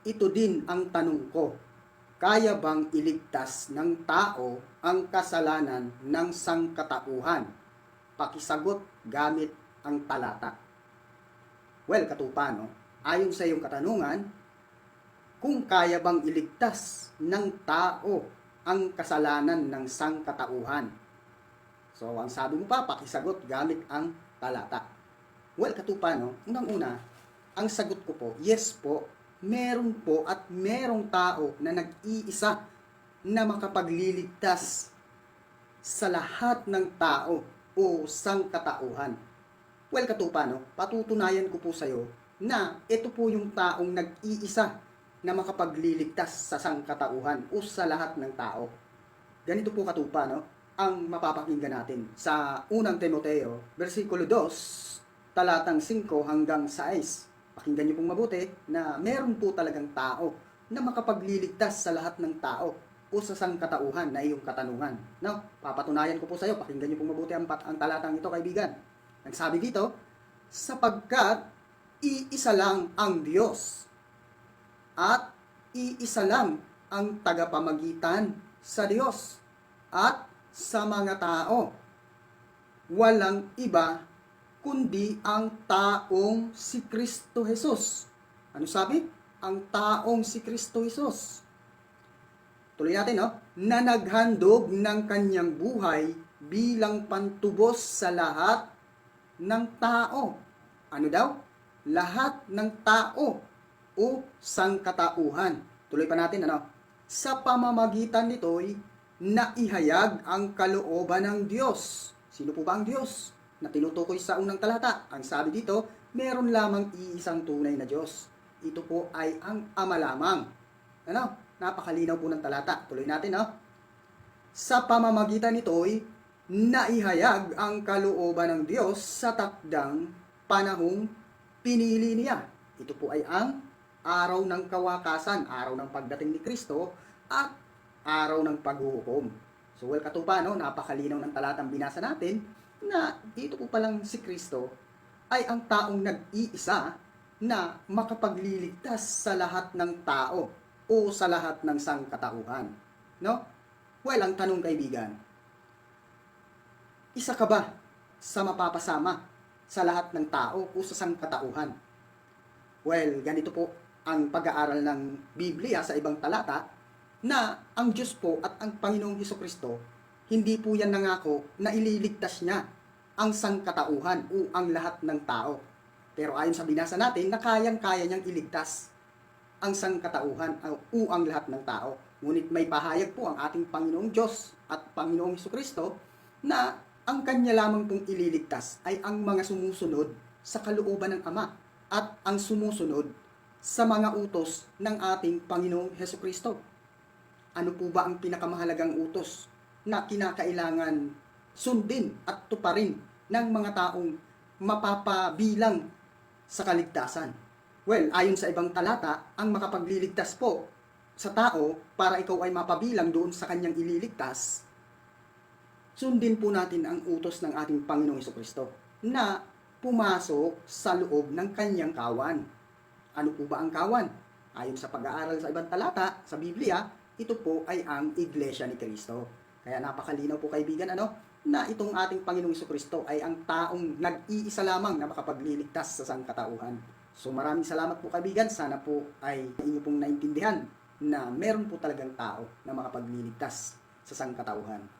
ito din ang tanong ko. Kaya bang iligtas ng tao ang kasalanan ng sangkatauhan? Pakisagot gamit ang talata. Well, katupa, no? Ayon sa iyong katanungan, kung kaya bang iligtas ng tao ang kasalanan ng sangkatauhan? So, ang sabi mo pa, pakisagot gamit ang talata. Well, katupa, no? Unang-una, ang sagot ko po, yes po, meron po at merong tao na nag-iisa na makapagliligtas sa lahat ng tao o sangkatauhan. Well, katupa, no? Patutunayan ko po sa'yo na ito po yung taong nag-iisa na makapagliligtas sa sangkatauhan o sa lahat ng tao. Ganito po katupa, no? Ang mapapakinggan natin sa unang Timoteo, versikulo 2, talatang 5 hanggang 6 pakinggan niyo pong mabuti na meron po talagang tao na makapagliligtas sa lahat ng tao o sa sangkatauhan na iyong katanungan. No? Papatunayan ko po sa iyo, pakinggan niyo pong mabuti ang, ang talatang ito, kaibigan. Nagsabi dito, sapagkat iisa lang ang Diyos at iisa lang ang tagapamagitan sa Diyos at sa mga tao. Walang iba kundi ang taong si Kristo Jesus. Ano sabi? Ang taong si Kristo Jesus. Tuloy natin, no? Na naghandog ng kanyang buhay bilang pantubos sa lahat ng tao. Ano daw? Lahat ng tao o sangkatauhan. Tuloy pa natin, ano? Sa pamamagitan nito'y naihayag ang kalooban ng Diyos. Sino po ba ang Diyos? Na tinutukoy sa unang talata. Ang sabi dito, meron lamang iisang tunay na Diyos. Ito po ay ang Ama lamang. Ano? Napakalinaw po ng talata. Tuloy natin, no? Sa pamamagitan nito'y naihayag ang kalooban ng Diyos sa takdang panahong pinili niya. Ito po ay ang araw ng kawakasan, araw ng pagdating ni Kristo, at araw ng paghuhukom. So, well, katupa, no? Napakalinaw ng talatang binasa natin na dito po palang si Kristo ay ang taong nag-iisa na makapagliligtas sa lahat ng tao o sa lahat ng sangkatauhan. No? Well, ang tanong kaibigan, isa ka ba sa mapapasama sa lahat ng tao o sa sangkatauhan? Well, ganito po ang pag-aaral ng Biblia sa ibang talata na ang Diyos po at ang Panginoong Heso Kristo hindi po yan nangako na ililigtas niya ang sangkatauhan o ang lahat ng tao. Pero ayon sa binasa natin, na kayang-kaya niyang iligtas ang sangkatauhan o ang lahat ng tao. Ngunit may pahayag po ang ating Panginoong Diyos at Panginoong Heso Kristo na ang kanya lamang pong ililigtas ay ang mga sumusunod sa kalooban ng Ama at ang sumusunod sa mga utos ng ating Panginoong Heso Kristo. Ano po ba ang pinakamahalagang utos na kinakailangan sundin at tuparin ng mga taong mapapabilang sa kaligtasan. Well, ayon sa ibang talata, ang makapagliligtas po sa tao para ikaw ay mapabilang doon sa kanyang ililigtas, sundin po natin ang utos ng ating Panginoong Kristo na pumasok sa loob ng kanyang kawan. Ano po ba ang kawan? Ayon sa pag-aaral sa ibang talata sa Biblia, ito po ay ang Iglesia ni Kristo. Kaya napakalinaw po kaibigan ano, na itong ating Panginoong Kristo ay ang taong nag-iisa lamang na makapagliligtas sa sangkatauhan. So maraming salamat po kaibigan. Sana po ay inyo pong naintindihan na meron po talagang tao na makapagliligtas sa sangkatauhan.